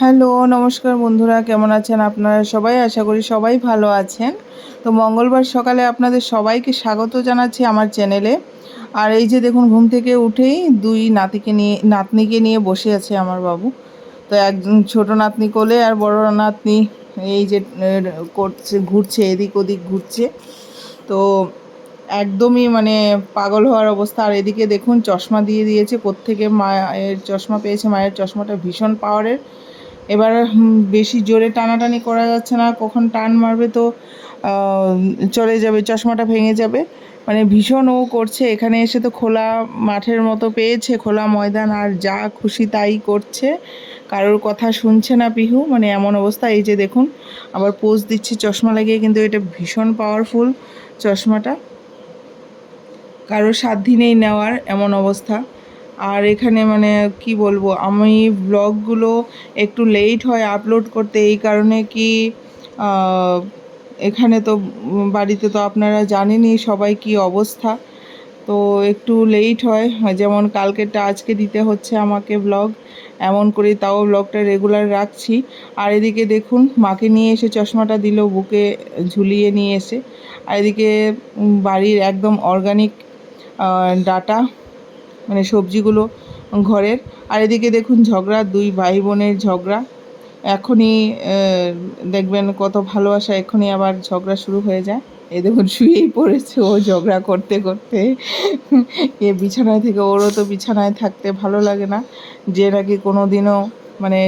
Hello, নমস্কার বন্ধুরা, কেমন আছেন আপনারা সবাই? আশা করি সবাই ভালো আছেন। তো মঙ্গলবার সকালে আপনাদের সবাইকে স্বাগত জানাচ্ছি আমার চ্যানেলে। আর এই যে দেখুন, ঘুম থেকে উঠেই দুই নাতিকে নিয়ে, নাতনিকে নিয়ে বসে আছে আমার বাবু। তো একজন ছোট নাতনি কোলে আর বড় নাতনি এই যে করছে, ঘুরছে, এদিক ওদিক ঘুরছে। তো একদমই মানে পাগল হওয়ার অবস্থা। আর এদিকে দেখুন, চশমা দিয়ে দিয়েছে। কোত্থেকে মায়ের চশমা পেয়েছে। মায়ের চশমাটা ভীষণ পাওয়ারের এবার বেশি জোরে টানাটানি করা যাচ্ছে না, কখন টান মারবে তো চলে যাবে, চশমাটা ভেঙে যাবে। মানে ভীষণ ও করছে, এখানে এসে তো খোলা মাঠের মতো পেয়েছে, খোলা ময়দান, আর যা খুশি তাই করছে। কারোর কথা শুনছে না পিহু মানে এমন অবস্থা, এই যে দেখুন, আবার পোজ দিচ্ছে, চশমা লাগিয়ে, কিন্তু এটা ভীষণ পাওয়ারফুল চশমাটা। কারোর সাধ্য নেই নেওয়ার, এমন অবস্থা। আর এখানে মানে কি বলব, আমি ব্লগগুলো একটু লেট হয় আপলোড করতে, এই কারণে কি এখানে তো বাড়িতে তো আপনারা জানেনই সবাই কি অবস্থা। তো একটু লেট হয়, যেমন কালকেরটা আজকে দিতে হচ্ছে আমাকে ব্লগ এমন করে তাও ব্লগটা রেগুলার রাখছি। আর এদিকে দেখুন, মাকে নিয়ে এসে চশমাটা দিল, বুকে ঝুলিয়ে নিয়ে এসে। আর এদিকে বাড়ির একদম অর্গানিক ডাটা মানে সবজিগুলো ঘরের। আর এদিকে দেখুন ঝগড়া, দুই ভাই বোনের ঝগড়া। এখনই দেখবেন কত ভালোবাসা, এখনই আবার ঝগড়া শুরু হয়ে যায়। এ দেখুন শুয়েই পড়েছে ও ঝগড়া করতে করতে। এ বিছানায় থেকে, ওরও তো বিছানায় থাকতে ভালো লাগে না। যে নাকি কোনো দিনও মানে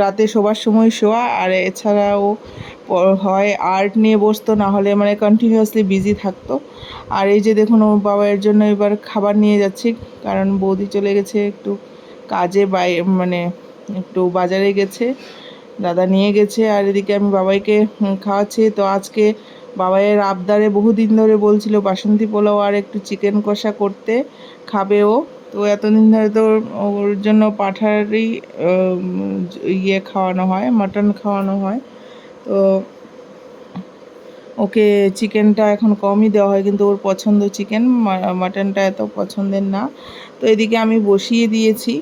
রাতে শোবার সময় শোয়া, আর এছাড়াও হয় আর্ট নিয়ে বসতো, না হলে মানে কন্টিনিউয়াসলি বিজি থাকতো। আর এই যে দেখুন, ওর বাবার জন্য এবার খাবার নিয়ে যাচ্ছি, কারণ বৌদি চলে গেছে একটু কাজে, বাই মানে একটু বাজারে গেছে, দাদা নিয়ে গেছে, আর এদিকে আমি বাবাইকে খাওয়াচ্ছি। তো আজকে বাবাইয়ের আবদারে বহুদিন ধরে বলছিল, বাসন্তী পোলাও আর একটু চিকেন কষা করতে খাবে ও। তো এতদিন ধরে তো ওর- জন্য পাঠারই ইয়ে খাওয়ানো হয়, মাটন খাওয়ানো হয়। তো ওকে চিকেনটা এখন কমই দেওয়া হয়, কিন্তু ওর পছন্দ চিকেন মাটনটা এত পছন্দের না। তো এদিকে আমি বসিয়ে দিয়েছি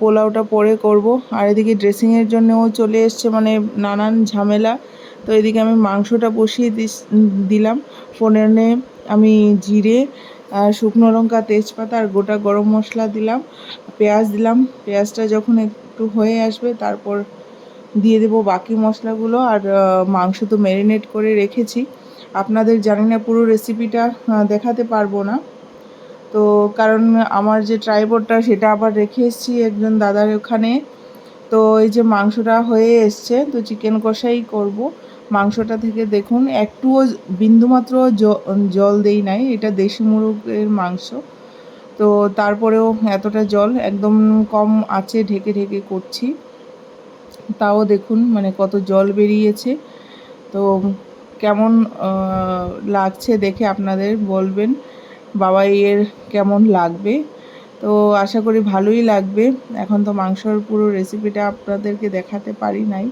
পোলাওটা পরে করব। আর এদিকে ড্রেসিংয়ের জন্য ও চলে এসছে মানে নানান ঝামেলা। তো এদিকে আমি মাংসটা বসিয়ে দিলাম। ফোড়নে আমি জিরে শুকনো লঙ্কা, তেজপাতা আর গোটা গরম মশলা দিলাম, পেঁয়াজ দিলাম। পেঁয়াজটা যখন একটু হয়ে আসবে, তারপর দিয়ে দেবো বাকি মশলাগুলো। আর মাংস তো ম্যারিনেট করে রেখেছি। আপনাদের জানি না পুরো রেসিপিটা দেখাতে পারব না। তো কারণ আমার যে ট্রাইপডটা সেটা আবার রেখে এসেছি একজন দাদার ওখানে। তো এই যে মাংসটা হয়ে এসছে, তো চিকেন কষাই করব। মাংসটা থেকে দেখুন, একটুও বিন্দুমাত্র জল দেই নাই, এটা দেশি মুরগের মাংস। তো তারপরেও এতটা জল একদম কম আছে, ঢেকে ঢেকে করছি। তাও দেখুন মানে কত জল বেরিয়েছে। তো কেমন লাগছে দেখে আপনাদের বলবেন বাবাইয়ের কেমন লাগবে। তো আশা করি ভালোই লাগবে। এখন তো মাংসর পুরো রেসিপিটা আপনাদেরকে দেখাতে পারি নাই।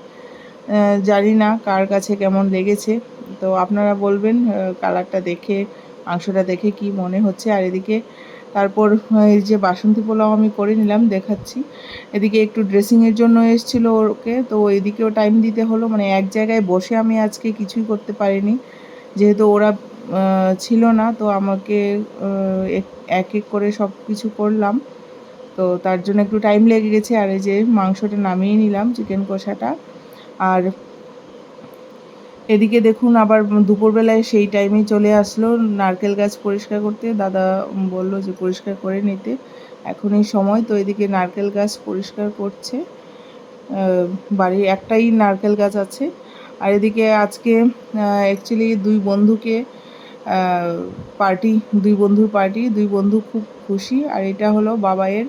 জানি না কার কাছে কেমন লেগেছে। তো আপনারা বলবেন কালারটা দেখে, মাংসটা দেখে কি মনে হচ্ছে। আর এদিকে তারপর এই যে বাসন্তী পোলাও আমি করে নিলাম, দেখাচ্ছি। এদিকে একটু ড্রেসিংয়ের জন্য এসেছিল ওকে, তো এদিকেও টাইম দিতে হলো। মানে এক জায়গায় বসে আমি আজকে কিছুই করতে পারিনি। যেহেতু ওরা ছিল না, তো আমাকে এক- এক করে সব কিছু করলাম। তো তার জন্য একটু টাইম লেগে গেছে। আর এই যে মাংসটা নামিয়ে নিলাম চিকেন কষাটা। আর এদিকে দেখুন আবার দুপুরবেলায় সেই টাইমেই চলে আসলো নারকেল গাছ পরিষ্কার করতে। দাদা বলল যে পরিষ্কার করে নিতে। এখন এই সময় তো এদিকে নারকেল গাছ পরিষ্কার করছে। বাড়ির একটাই নারকেল গাছ আছে। আর এদিকে আজকে অ্যাকচুয়ালি দুই বন্ধুকে পার্টি দুই বন্ধুর পার্টি দুই বন্ধু খুব খুশি। আর এটা হলো বাবাইয়ের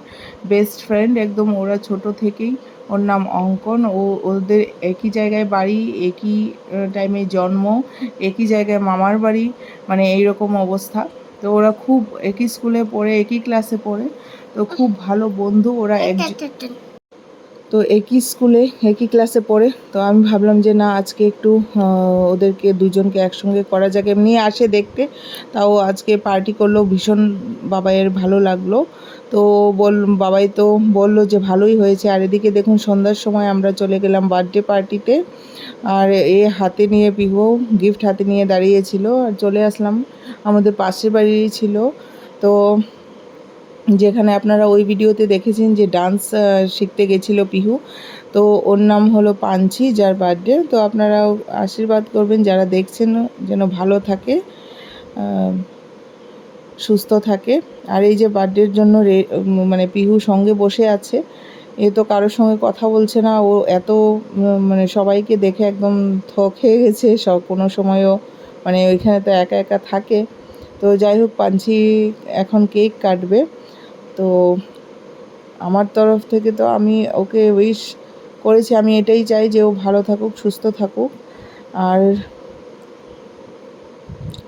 বেস্ট ফ্রেন্ড একদম ওরা ছোট থেকেই। ওর নাম অঙ্কন। ও ওদের একই জায়গায় বাড়ি একই টাইমে জন্ম একই জায়গায় মামার বাড়ি মানে এইরকম অবস্থা। তো ওরা খুব একই স্কুলে পড়ে একই ক্লাসে পড়ে। তো খুব ভালো বন্ধু ওরা এক তো একই স্কুলে, একই ক্লাসে পড়ে। তো আমি ভাবলাম যে না, আজকে একটু ওদেরকে দুজনকে একসঙ্গে করা যাক। এমনি আসে দেখতে। তাও আজকে পার্টি করল, ভীষণ বাবাইয়ের ভালো লাগল। তো বল, বাবাই তো বলল যে ভালোই হয়েছে। আর এদিকে দেখুন, সন্ধ্যার সময় আমরা চলে গেলাম বার্থডে পার্টিতে আর এ হাতে নিয়ে পিহু গিফট হাতে নিয়ে দাঁড়িয়েছিল। আর চলে আসলাম, আমাদের পাশের বাড়িরই ছিল। তো যেখানে আপনারা ওই ভিডিওতে দেখেছেন যে ডান্স শিখতে গেছিল পিহু। তো ওর নাম হলো পাঞ্চি, যার বার্থডে তো আপনারা আশীর্বাদ করবেন, যারা দেখছেন যেন ভালো থাকে সুস্থ থাকে। আর এই যে বার্থডের জন্য রে মানে পিহু সঙ্গে বসে আছে, এ তো কারোর সঙ্গে কথা বলছে না। ও এত মানে সবাইকে দেখে একদম থ খেয়ে গেছে, সব কোনো সময়ও মানে ওইখানে তো একা একা থাকে। তো যাই হোক, পাঞ্চি এখন কেক কাটবে। তো আমার তরফ থেকে তো আমি ওকে উইশ করেছি। আমি এটাই চাই যে ও ভালো থাকুক, সুস্থ থাকুক। আর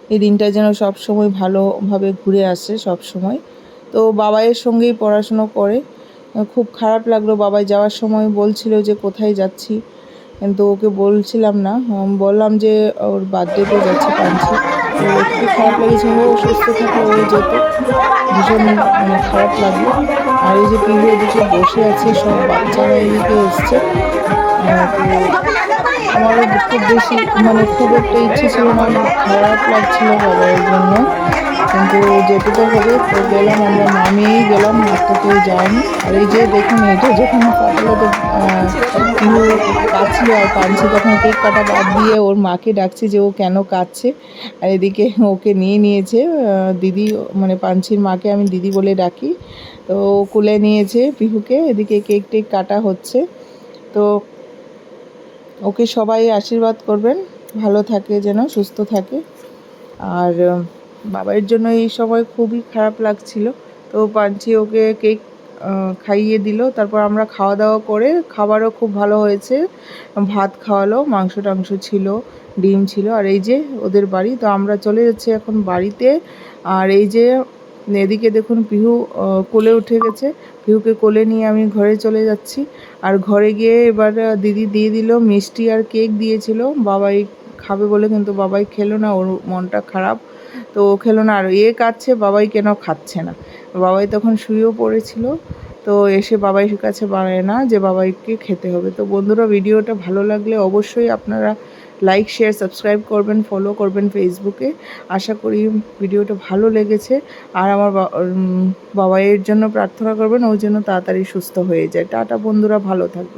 এই দিনটা যেন সব সময় ভালোভাবে ঘুরে আসে সব সময়। তো বাবাইয়ের সঙ্গেই পড়াশুনো করে। খুব খারাপ লাগল। বাবাই যাওয়ার সময় বলছিল যে কোথায় যাচ্ছি। কিন্তু ওকে বলছিলাম না। বললাম যে ওর বার্থডেতে যাচ্ছে কাঁদছে তো একটু খারাপ লেগেছিল ও সুস্থ থাকলে ও যেত। ভীষণ মানে খারাপ লাগল। আর এই যে পিঁড়ে বসে আছে, সব বাচ্চারা এদিকে এসছে। আমারও খুব বেশি মানে খুব একটা ইচ্ছে ছিল না আমার খারাপ লাগছিল বাবার জন্য। কিন্তু তো হবে, তো গেলাম আমরা, নামিয়েই গেলাম কেউ যায়নি আর এই যে দেখুন এটা যখন কাটলো তো কাটছিল আর কাঁদছে। তখন কেক কাটা বাদ দিয়ে ওর মাকে ডাকছে যে ও কেন কাঁদছে। আর এদিকে ওকে নিয়ে নিয়েছে দিদি মানে পাঞ্চির মাকে আমি দিদি বলে ডাকি। তো কুলে নিয়েছে পিহুকে, এদিকে কেক টেক কাটা হচ্ছে। তো ওকে সবাই আশীর্বাদ করবেন। ভালো থাকে যেন, সুস্থ থাকে। আর বাবার জন্য এই সময় খুবই খারাপ লাগছিল। তো পাঞ্চি ওকে কেক খাইয়ে দিল। তারপর আমরা খাওয়া দাওয়া করে খাবারও খুব ভালো হয়েছে। ভাত খাওয়ালো মাংস টাংস ছিল, ডিম ছিল। আর এই যে ওদের বাড়ি, তো আমরা চলে যাচ্ছি এখন বাড়িতে। আর এই যে এদিকে দেখুন পিহু কোলে উঠে গেছে। পিহুকে কোলে নিয়ে আমি ঘরে চলে যাচ্ছি। আর ঘরে গিয়ে এবার দিদি দিয়ে দিল মিষ্টি আর কেক দিয়েছিল। বাবাই খাবে বলে কিন্তু বাবাই খেলো না, ওর মনটা খারাপ। তো ও খেলো না। আর এ কাচ্ছে বাবাই কেন খাচ্ছে না? বাবাই তখন শুয়েও পড়েছিল। তো এসে বাবাইয়ের কাছে বাড়ায় না যে বাবাইকে খেতে হবে। তো বন্ধুরা, ভিডিওটা ভালো লাগলে অবশ্যই আপনারা লাইক শেয়ার সাবস্ক্রাইব করবেন ফলো করবেন ফেসবুকে আশা করি ভিডিওটা ভালো লেগেছে। আর আমার বাবাইয়ের জন্য প্রার্থনা করবেন ওই জন্য তাড়াতাড়ি সুস্থ হয়ে যায়। টাটা বন্ধুরা, ভালো থাকবে